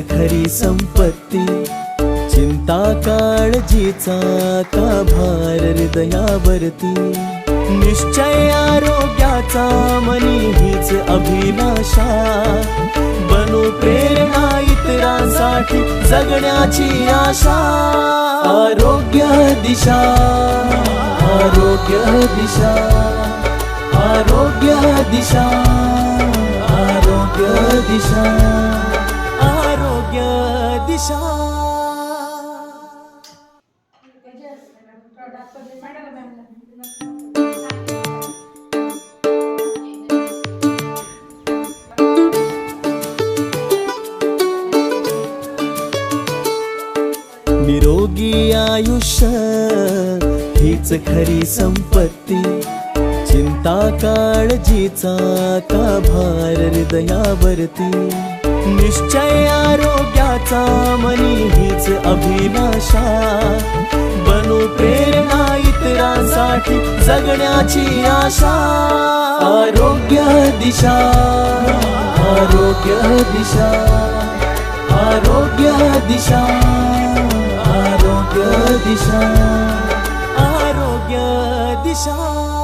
खरी संपत्ती. चिंता काळजीचा का भार हृदयावरती. निश्चय आरोग्याचा मनी हीच अभिलाषा. बनू प्रेरणा इतरांसाठी जगण्याची आशा. आरोग्य दिशा आरोग्य दिशा आरोग्य दिशा आरोग्य दिशा. दिशा निरोगी आयुष्य हीच खरी संपत्ती. चिंता काळजीचा का भार हृदयावरती? निश्चय आरोग्याचा मनी हीच अभिलाषा. बनू प्रेरणा इतरांसाठी जगण्याची आशा. आरोग्य दिशा आरोग्य दिशा आरोग्य दिशा आरोग्य दिशा आरोग्य दिशा.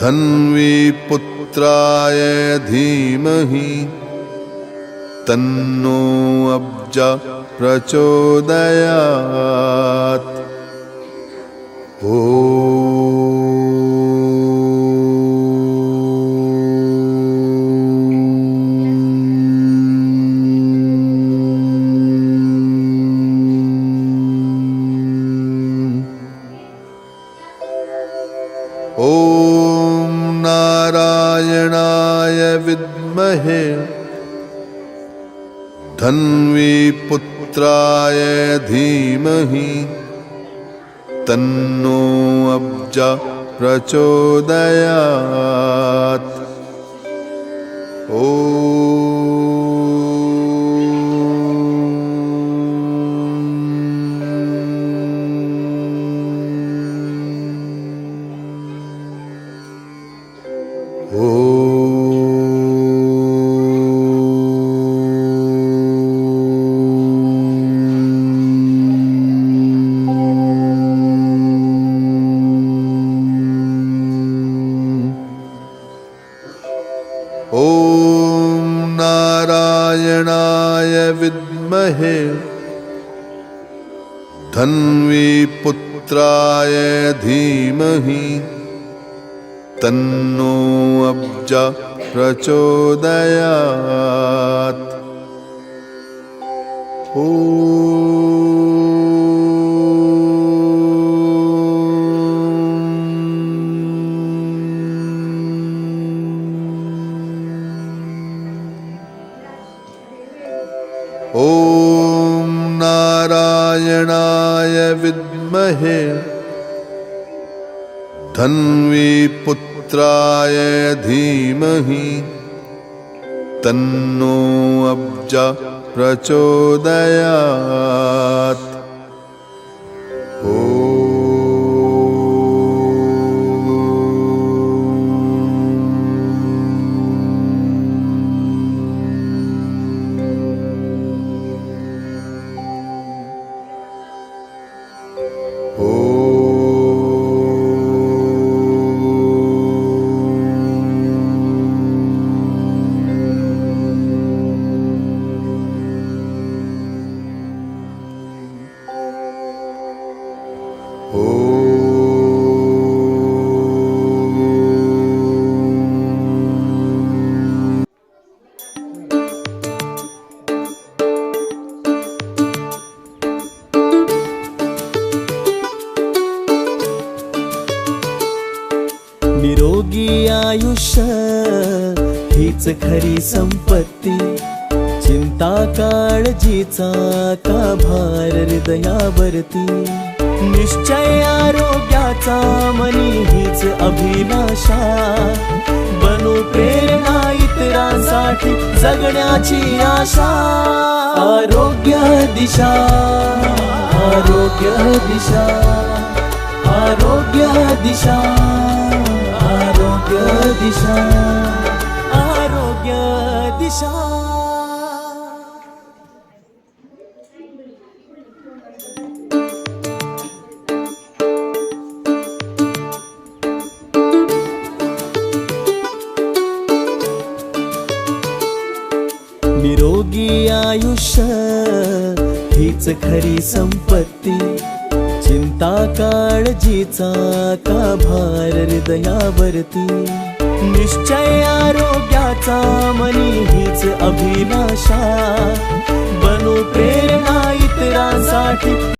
धन्वी पुत्राय धीमहि तन्नो अब्ज प्रचोदयात्। ओ धन्वीपुत्राय धीमहि तन्नो अब्जा प्रचोदयात् ॐ नारायणाय विद्महे धन्वीपुत्राय धीमहि तन्नो अब्जा प्रचोदयात्। ॐ महे धन्वी पुत्राय धीमहि। तन्नो अब्जा प्रचोदयात्। आयुष्य हीच खरी संपत्ती. चिंता काळजीचा का भार हृदयावरती? निश्चय आरोग्याचा मनी हीच अभिलाषा. बनू प्रेरणा इतरांसाठी जगण्याची आशा. आरोग्य दिशा आरोग्य दिशा आरोग्य दिशा. दिशा आरोग्य दिशा. निरोगी आयुष्य हीच खरी संपत्ती. चिंता काळजीचा का भार हृदयावरती. निश्चय आरोग्याचा मनी हीच अभिलाषा बनू प्रेरणा इतरांसाठी.